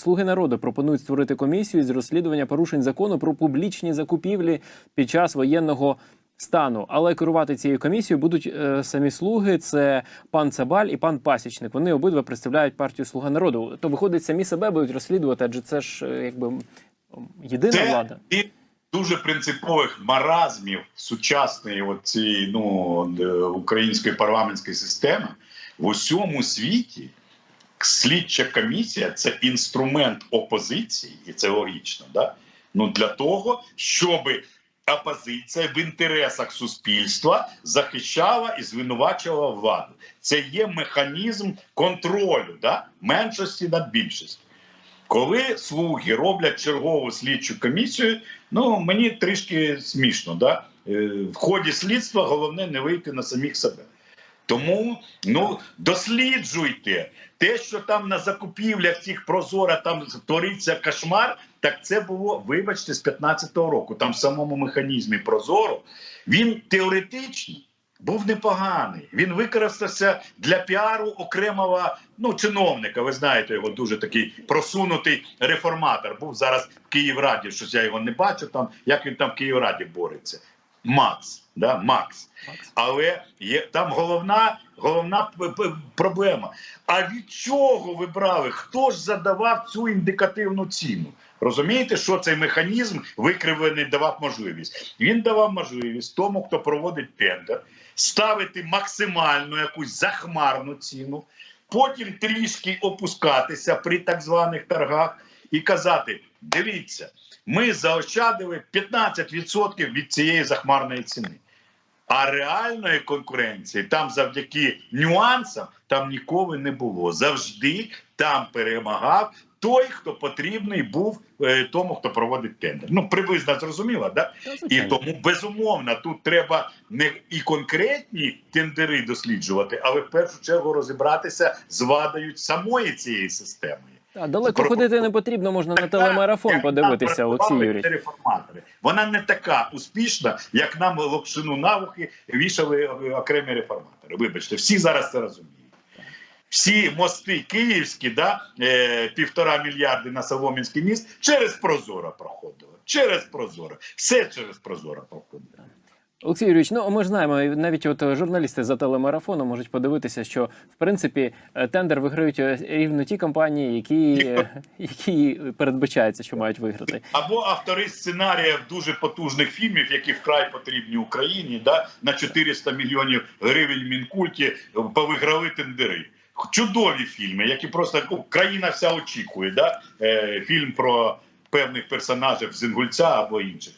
Слуги народу пропонують створити комісію з розслідування порушень закону про публічні закупівлі під час воєнного стану. Але керувати цією комісією будуть е, самі слуги. Це пан Цабаль і пан Пасічник. Вони обидва представляють партію Слуга народу. То виходить, самі себе будуть розслідувати, адже це ж е, якби єдина Це влада. і дуже принципових маразмів сучасної от цієї ну, е, української парламентської системи в усьому світі. Слідча комісія це інструмент опозиції, і це логічно. Да? Ну для того, щоб опозиція в інтересах суспільства захищала і звинувачувала владу. Це є механізм контролю да? меншості над більшістю. Коли слуги роблять чергову слідчу комісію, ну мені трішки смішно. Да? Е, В ході слідства головне не вийти на самих себе. Тому ну досліджуйте те, що там на закупівлях цих прозора там твориться кошмар. Так це було, вибачте, з 15-го року. Там в самому механізмі Прозоро він теоретично був непоганий. Він використався для піару окремого ну, чиновника. Ви знаєте, його дуже такий просунутий реформатор. Був зараз в Київраді. Щось я його не бачу. Там як він там в Київраді бореться. Макс, да, Макс. Але є там головна, головна проблема. А від чого ви брали? Хто ж задавав цю індикативну ціну? Розумієте, що цей механізм викривлений давав можливість? Він давав можливість тому, хто проводить тендер, ставити максимальну якусь захмарну ціну, потім трішки опускатися при так званих торгах і казати: дивіться, ми заощадили 15% від цієї захмарної ціни. А реальної конкуренції там завдяки нюансам там ніколи не було. Завжди там перемагав той, хто потрібний був е, тому, хто проводить тендер. Ну приблизно зрозуміло, да? І тому безумовно тут треба не і конкретні тендери досліджувати, але в першу чергу розібратися з вадою самої цієї системи. Та, далеко Про- ходити не потрібно, можна на телемарафон Як подивитися, Олексій ці реформатори. Вона не така успішна, як нам локшину на вухи вішали окремі реформатори. Вибачте, всі зараз це розуміють. Всі мости київські, да, е, півтора мільярди на Солом'янський міст через Прозоро проходило. Через Прозоро. Все через Прозоро проходило. Олексій Юрійович, ну ми ж знаємо, навіть от е, журналісти за телемарафоном можуть подивитися, що в принципі е, тендер виграють е, рівно ті компанії, які, які передбачається, що мають виграти. Або автори сценаріїв дуже потужних фільмів, які вкрай потрібні Україні, да, на 400 мільйонів гривень мінкульті повиграли тендери. Чудові фільми, які просто ну, країна вся очікує. Да? Фільм про певних персонажів з Інгульця або інших.